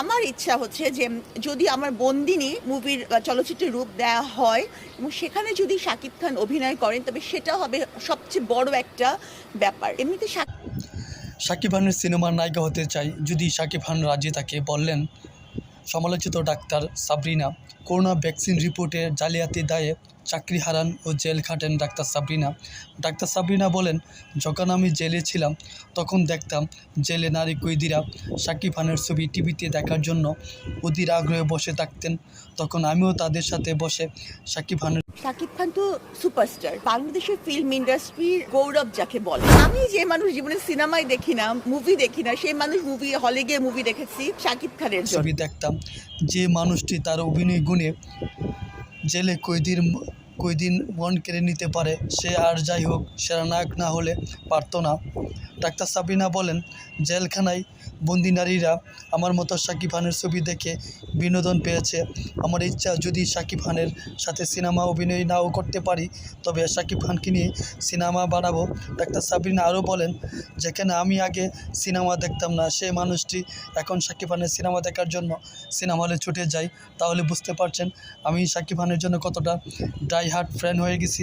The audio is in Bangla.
আমার ইচ্ছা হচ্ছে যে, যদি আমার বন্দিনী মুভির চলচ্চিত্রের রূপ দেওয়া হয়, এবং সেখানে যদি শাকিব খান অভিনয় করেন, তবে সেটা হবে সবচেয়ে বড় একটা ব্যাপার। এমনিতে শাকিব খানের সিনেমার নায়িকা হতে চাই, যদি শাকিব খান রাজি তাকে বললেন সমালোচিত ডাক্তার সাবরিনা। করোনা ভ্যাকসিন রিপোর্টে জালিয়াতি দায়ে চাকরি হারান ও জেল খাটেন ডাক্তার সাবরিনা। ডাক্তার সাবরিনা বলেন, যখন আমি জেলে ছিলাম, তখন দেখতাম জেলে নারী কৈদিরা সাকিব খানের ছবি টিভিতে দেখার জন্য অধীর আগ্রহে বসে থাকতেন। তখন আমিও তাদের সাথে বসে সাকিব খানের শাকিব খান তো সুপারস্টার। বাংলাদেশের ফিল্ম ইন্ডাস্ট্রির গৌরব যাকে বলে। আমি যে মানুষ জীবনে সিনেমায় দেখি না মুভি দেখি না, সেই মানুষ মুভি হলে গিয়ে মুভি দেখেছি শাকিব খানের ছবি দেখতাম। যে মানুষটি তার অভিনয় গুণে জেলে কয়েদির ম- কয়েদিন মন কেড়ে নিতে পারে। সে আর যাই হোক, সেরা নায়ক না হলে পারতো না। ডাক্তার সাবিনা বলেন, জেলখানায় বন্দি নারীরা আমার মতো শাকিব খানের ছবি দেখে বিনোদন পেয়েছে। আমার ইচ্ছা যদি শাকিব খানের সাথে সিনেমা অভিনয় নাও করতে পারি, তবে শাকিব খানকে নিয়ে সিনেমা বানাবো। ডাক্তার সাবিনা আরও বলেন, যেখানে আমি আগে সিনেমা দেখতাম না সেই মানুষটি এখন শাকিব খানের সিনেমা দেখার জন্য সিনেমা হলে ছুটে যাই তাহলে বুঝতে পারছেন আমি শাকিব খানের জন্য কতটা ডাই হার্ট ফ্রেন্ড হয়ে গেছি।